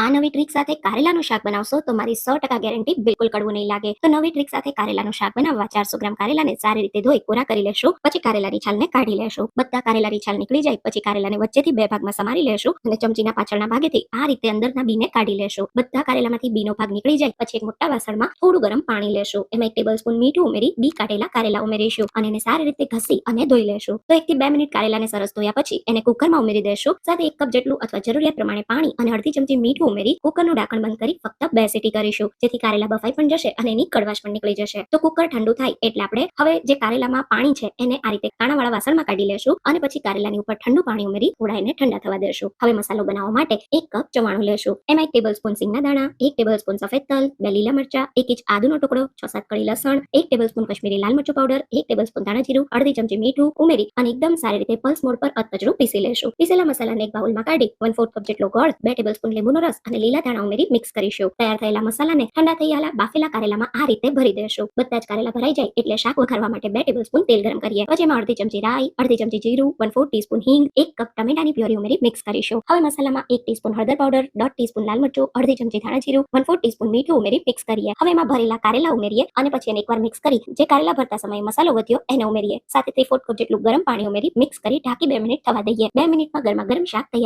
આ નવી ટ્રીક સાથે કારેલાનું શાક બનાવશો તો મારી સો ટકા ગેરંટી બિલકુલ કડવું નહીં લાગે. તો નવી ટ્રીક સાથે કારેલાનું શાક બનાવવા ચારસો ગ્રામ કારેલાને સારી રીતે ધોઈ કોરા કરી લેશો, પછી કારેલાની છાલને કાઢી લેશો. બધા કારેલાની છાલ નીકળી જાય, પછી કારેલાને વચ્ચેથી બે ભાગમાં સમારી લેશો અને ચમચીના પાછળના ભાગેથી આ રીતે અંદરના બીને કાઢી લેશો. બધા કારેલામાંથી બીનો ભાગ નીકળી જાય, પછી એક મોટા વાસણમાં થોડું ગરમ પાણી લેશો. એમાં એક ટેબલ સ્પૂન મીઠું ઉમેરી બી કાઢેલા કારેલા ઉમેરીશું અને એને સારી રીતે ઘસી અને ધોઈ લેશું. તો એક થી બે મિનિટ કારેલાને સરસ ધોયા પછી એને કુકરમાં ઉમેરી દેશો. સાથે એક કપ જેટલું અથવા જરૂરિયાત પ્રમાણે પાણી અને અડધી ચમચી મીઠું ઉમેરી કુકરનું ઢાંકણ બંધ કરી ફક્ત બે સીટી કરીશું. જેથી કારેલા બફાઈ પણ જશે અને એની કડવાશ પણ નીકળી જશે. તો કુકર ઠંડુ થાય એટલે આપણે હવે જે કારેલામાં પાણી છે એને આ રીતે કાણાવાળા વાસણમાં કાઢી લેશું અને પછી કારેલાની ઉપર ઠંડુ પાણી ઉમેરી થોડા એને ઠંડા થવા દેશું. હવે મસાલો બનાવવા માટે એક કપ ચવાણું લેશું. એમાં એક ટેબલ સ્પૂન સિંગના દાણા, એક ટેબલ સ્પૂન સફેદ તલ, બે લીલા મરચા, એક ઇંચ આદુનો ટુકડો, છ સાત કળી લસણ, એક ટેબલ સ્પૂન કશ્મીરી લાલ મરચું પાવડર, એક ટેબલ સ્પૂન ધાણા જીરું, અડધી ચમચી મીઠું ઉમેરી અને એકદમ સારી રીતે પલ્સ મોડ પર અધકચરું પીસી લેશું. પીસેલા મસાલાને એક બાઉલમાં કાઢી વન ફોર્થ કપ જેટલો ગોળ, બે ટેબલ સ્પૂન લીંબુનો રસ અને લીલા ધાણા ઉમેરી મિક્સ કરીશું. તૈયાર થયેલા મસાલાને ઠંડા થયેલા બાફેલા કારેલામાં આ રીતે ભરી દેશું. બધા જ કારેલા ભરાઈ જાય એટલે શાક વઘારવા માટે બે ટેબલ સ્પૂન તેલ ગરમ કરીએ. પછી એમાં અડધી ચમચી રાઈ, અડધી ચમચી જીરું વન ફોર ટીસ્પૂન હિંગ, એક કપ ટમેટાની પ્યોરી ઉમેરી મિક્સ કરીશું. હવે મસાલામાં એક ટીસ્પૂન હળદર પાવડર દોઢ ટીસ્પૂન લાલ મરચું, અડધી ચમચી ધાણા જીરું વન ફોર ટીસ્પૂન મીઠું ઉમેરી મિક્સ કરીએ. હવે એમાં ભરેલા કારેલા ઉમેરીએ અને પછી એને એકવાર મિક્સ કરી જે કારેલા ભરતા સમયે મસાલો વધ્યો એને ઉમેરીએ. સાથે થ્રી ફોર્થ કપ જેટલું ગરમ પાણી ઉમેરી મિક્સ કરી ઢાંકી બે મિનિટ થવા દઈએ. બે મિનિટમાં ગરમા ગરમ શાક તૈયાર